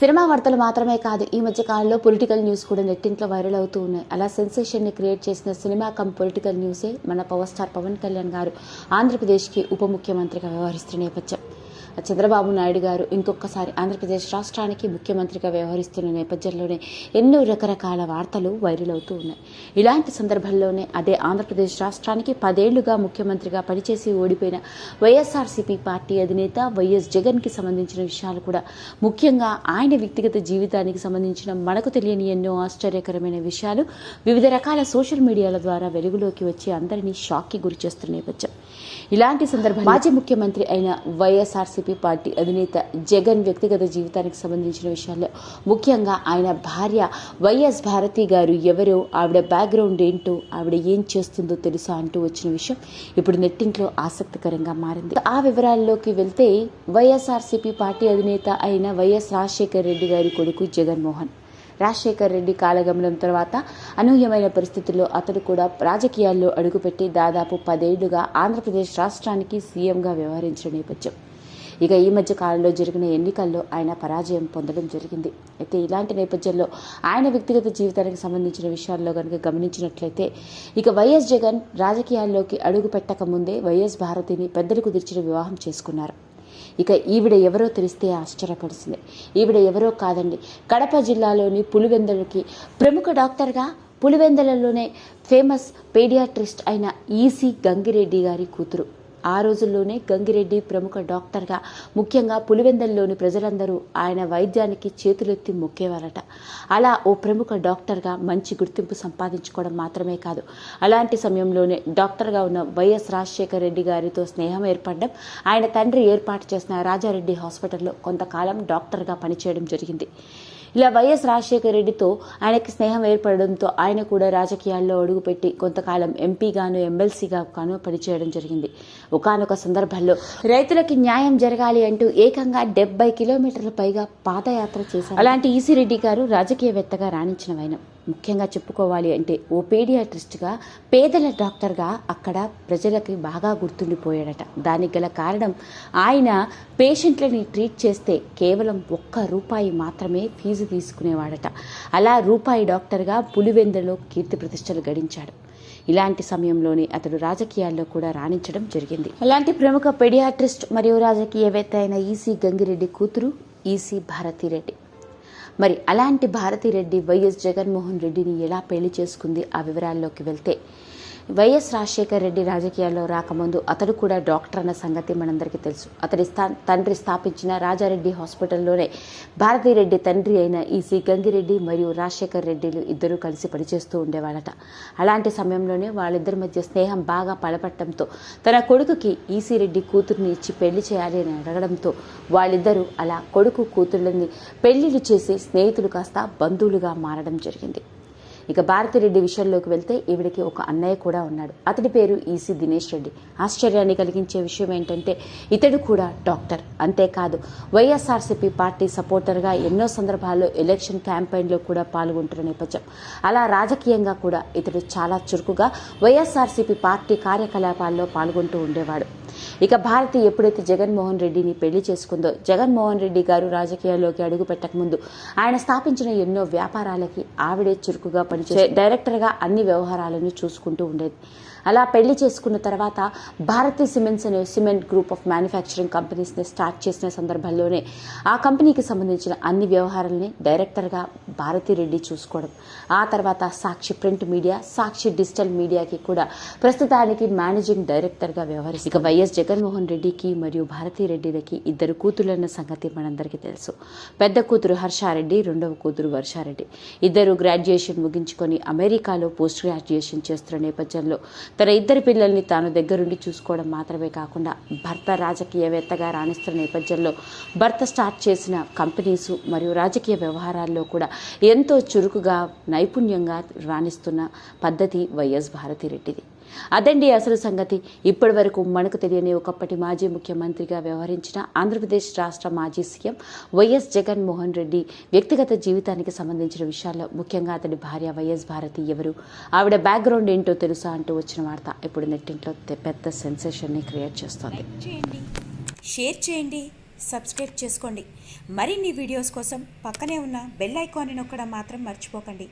Cinema వార్తలు మాత్రమే కాదు ఈ మధ్య కాలంలో పొలిటికల్ న్యూస్ కూడా నెట్టింట్లో వైరల్ అవుతూ ఉన్నాయి. అలా సెన్సేషన్ని క్రియేట్ చేసిన సినిమా కమ్ పొలిటికల్ న్యూసే మన పవర్ స్టార్ పవన్ కళ్యాణ్ గారు ఆంధ్రప్రదేశ్కి ఉప ముఖ్యమంత్రిగా వ్యవహరిస్తున్న నేపథ్యం. చంద్రబాబు నాయుడు గారు ఇంకొకసారి ఆంధ్రప్రదేశ్ రాష్ట్రానికి ముఖ్యమంత్రిగా వ్యవహరిస్తున్న నేపథ్యంలోనే ఎన్నో రకరకాల వార్తలు వైరల్ అవుతూ ఉన్నాయి. ఇలాంటి సందర్భంలోనే అదే ఆంధ్రప్రదేశ్ రాష్ట్రానికి పదేళ్ళుగా ముఖ్యమంత్రిగా పనిచేసి ఓడిపోయిన వైఎస్ఆర్సీపీ పార్టీ అధినేత వైఎస్ జగన్కి సంబంధించిన విషయాలు కూడా ముఖ్యంగా ఆయన వ్యక్తిగత జీవితానికి సంబంధించిన మనకు తెలియని ఎన్నో ఆశ్చర్యకరమైన విషయాలు వివిధ రకాల సోషల్ మీడియాల ద్వారా వెలుగులోకి వచ్చి అందరినీ షాక్కి గురి చేస్తున్న నేపథ్యం. ఇలాంటి సందర్భంలో మాజీ ముఖ్యమంత్రి అయిన వైఎస్ఆర్సీపీ పార్టీ అధినేత జగన్ వ్యక్తిగత జీవితానికి సంబంధించిన విషయాల్లో ముఖ్యంగా ఆయన భార్య వైఎస్ భారతి గారు ఎవరో ఆవిడ బ్యాక్గ్రౌండ్ ఏంటో ఆవిడ ఏం చేస్తుందో తెలుసా అంటూ వచ్చిన విషయం ఇప్పుడు నెట్టింట్లో ఆసక్తికరంగా మారింది. ఆ వివరాల్లోకి వెళ్తే వైఎస్ఆర్సీపీ పార్టీ అధినేత అయిన వైఎస్ రాజశేఖర్ రెడ్డి గారి కొడుకు జగన్మోహన్. రాజశేఖర్ రెడ్డి కాలగమనం తర్వాత అనూహ్యమైన పరిస్థితుల్లో అతడు కూడా రాజకీయాల్లో అడుగుపెట్టి దాదాపు పదేళ్ళుగా ఆంధ్రప్రదేశ్ రాష్ట్రానికి సీఎంగా వ్యవహరించిన నేపథ్యం. ఇక ఈ మధ్య కాలంలో జరిగిన ఎన్నికల్లో ఆయన పరాజయం పొందడం జరిగింది. అయితే ఇలాంటి నేపథ్యంలో ఆయన వ్యక్తిగత జీవితానికి సంబంధించిన విషయాల్లో కనుక గమనించినట్లయితే ఇక వైఎస్ జగన్ రాజకీయాల్లోకి అడుగు పెట్టక ముందే వైఎస్ భారతిని పెద్దలు కుదిర్చిన వివాహం చేసుకున్నారు. ఇక ఈవిడ ఎవరో తెలిస్తే ఆశ్చర్యపడిసింది ఈవిడ ఎవరో కాదండి. కడప జిల్లాలోని పులివెందులకి ప్రముఖ డాక్టర్గా పులివెందులలోనే ఫేమస్ పేడియాట్రిస్ట్ అయిన ఈసీ గంగిరెడ్డి గారి కూతురు. ఆ రోజుల్లోనే గంగిరెడ్డి ప్రముఖ డాక్టర్గా ముఖ్యంగా పులివెందల్లోని ప్రజలందరూ ఆయన వైద్యానికి చేతులెత్తి మొక్కేవారట. అలా ఓ ప్రముఖ డాక్టర్గా మంచి గుర్తింపు సంపాదించుకోవడం మాత్రమే కాదు. అలాంటి సమయంలోనే డాక్టర్గా ఉన్న వైఎస్ రాజశేఖర రెడ్డి గారితో స్నేహం ఏర్పడడం ఆయన తండ్రి ఏర్పాటు చేసిన రాజారెడ్డి హాస్పిటల్లో కొంతకాలం డాక్టర్గా పనిచేయడం జరిగింది. ఇలా వైఎస్ రాజశేఖర రెడ్డితో ఆయనకి స్నేహం ఏర్పడడంతో ఆయన కూడా రాజకీయాల్లో అడుగుపెట్టి కొంతకాలం ఎంపీగాను ఎమ్మెల్సీగా గాను పనిచేయడం జరిగింది. ఒకానొక సందర్భంలో రైతులకి న్యాయం జరగాలి అంటూ ఏకంగా డెబ్బై కిలోమీటర్ల పైగా పాదయాత్ర చేశారు. అలాంటి ఈసీ రెడ్డి గారు రాజకీయవేత్తగా రాణించిన వైనం. ముఖ్యంగా చెప్పుకోవాలి అంటే ఓ పేడియాట్రిస్ట్గా పేదల డాక్టర్గా అక్కడ ప్రజలకి బాగా గుర్తుండిపోయాడట. దానికి గల కారణం ఆయన పేషెంట్లని ట్రీట్ చేస్తే కేవలం ఒక్క రూపాయి మాత్రమే ఫీజు తీసుకునేవాడట. అలా రూపాయి డాక్టర్గా పులివెందులో కీర్తి ప్రతిష్టలు గడించాడు. ఇలాంటి సమయంలోనే అతడు రాజకీయాల్లో కూడా రాణించడం జరిగింది. అలాంటి ప్రముఖ పెడియాట్రిస్ట్ మరియు రాజకీయవేత్త అయిన ఈసీ గంగిరెడ్డి కూతురు ఈసీ భారతిరెడ్డి. మరి అలాంటి భారతిరెడ్డి వైఎస్ జగన్మోహన్ రెడ్డిని ఎలా పెళ్ళి చేసుకుంది? ఆ వివరాల్లోకి వెళ్తే వైఎస్ రాజశేఖర్ రెడ్డి రాజకీయాల్లో రాకముందు అతడు కూడా డాక్టర్ అన్న సంగతి మనందరికీ తెలుసు. అతడి స్థా తండ్రి స్థాపించిన రాజారెడ్డి హాస్పిటల్లోనే భారతిరెడ్డి తండ్రి అయిన ఈసీ గంగిరెడ్డి మరియు రాజశేఖర్ రెడ్డిలు ఇద్దరూ కలిసి పనిచేస్తూ ఉండేవాళ్ళట. అలాంటి సమయంలోనే వాళ్ళిద్దరి మధ్య స్నేహం బాగా పలపట్టడంతో తన కొడుకుకి ఈసీ రెడ్డి కూతుర్ని ఇచ్చి పెళ్ళి చేయాలి అని అడగడంతో వాళ్ళిద్దరూ అలా కొడుకు కూతుర్లని పెళ్ళిళ్ళు చేసి స్నేహితులు కాస్త బంధువులుగా మారడం జరిగింది. ఇక భారతిరెడ్డి విషయంలోకి వెళ్తే ఈవిడికి ఒక అన్నయ్య కూడా ఉన్నాడు. అతడి పేరు ఈసీ దినేష్ రెడ్డి. ఆశ్చర్యాన్ని కలిగించే విషయం ఏంటంటే ఇతడు కూడా డాక్టర్. అంతేకాదు వైఎస్ఆర్సీపీ పార్టీ సపోర్టర్గా ఎన్నో సందర్భాల్లో ఎలక్షన్ క్యాంపెయిన్లో కూడా పాల్గొంటున్న నేపథ్యం. అలా రాజకీయంగా కూడా ఇతడు చాలా చురుకుగా వైఎస్ఆర్సీపీ పార్టీ కార్యకలాపాల్లో పాల్గొంటూ ఉండేవాడు. ఇక భారతి ఎప్పుడైతే జగన్మోహన్ రెడ్డిని పెళ్ళి చేసుకుందో జగన్మోహన్ రెడ్డి గారు రాజకీయాల్లోకి అడుగు పెట్టకముందు ఆయన స్థాపించిన ఎన్నో వ్యాపారాలకి ఆవిడే చురుకుగా పనిచే డైరెక్టర్గా అన్ని వ్యవహారాలను చూసుకుంటూ ఉండేది. అలా పెళ్ళి చేసుకున్న తర్వాత భారతి సిమెంట్స్ అనే సిమెంట్ గ్రూప్ ఆఫ్ మ్యానుఫ్యాక్చరింగ్ కంపెనీస్ని స్టార్ట్ చేసిన సందర్భంలోనే ఆ కంపెనీకి సంబంధించిన అన్ని వ్యవహారాలని డైరెక్టర్గా భారతి రెడ్డి చూసుకోవడం. ఆ తర్వాత Sakshi print media Sakshi digital మీడియాకి కూడా ప్రస్తుతానికి మేనేజింగ్ డైరెక్టర్గా వ్యవహరిస్తుంది ఇక వైఎస్ జగన్మోహన్ రెడ్డికి మరియు భారతీ రెడ్డిలకి ఇద్దరు కూతురున్న సంగతి మనందరికీ తెలుసు. పెద్ద కూతురు హర్షారెడ్డి రెండవ కూతురు వర్షారెడ్డి ఇద్దరు గ్రాడ్యుయేషన్ ముగించుకొని అమెరికాలో పోస్ట్ గ్రాడ్యుయేషన్ చేస్తున్న నేపథ్యంలో తన ఇద్దరు పిల్లల్ని తాను దగ్గరుండి చూసుకోవడం మాత్రమే కాకుండా భర్త రాజకీయవేత్తగా రాణిస్తున్న నేపథ్యంలో భర్త స్టార్ట్ చేసిన కంపెనీస్ మరియు రాజకీయ వ్యవహారాల్లో కూడా ఎంతో చురుకుగా నైపుణ్యంగా రాణిస్తున్న పద్ధతి వైఎస్ భారతిరెడ్డిది. అదండి అసలు సంగతి. ఇప్పటి వరకు మనకు తెలియని ఒకప్పటి మాజీ ముఖ్యమంత్రిగా వ్యవహరించిన ఆంధ్రప్రదేశ్ రాష్ట్ర మాజీ సీఎం వైఎస్ జగన్మోహన్ రెడ్డి వ్యక్తిగత జీవితానికి సంబంధించిన విషయాల్లో ముఖ్యంగా అతడి భార్య వైఎస్ భారతి ఎవరు ఆవిడ బ్యాక్గ్రౌండ్ ఏంటో తెలుసా అంటూ వచ్చిన వార్త ఇప్పుడు నెట్టింట్లో పెద్ద సెన్సేషన్ని క్రియేట్ చేస్తోంది. చేయండి షేర్ చేయండి సబ్స్క్రైబ్ చేసుకోండి. మరిన్ని వీడియోస్ కోసం పక్కనే ఉన్న బెల్ ఐకాన్ని నొక్కడం మాత్రం మర్చిపోకండి.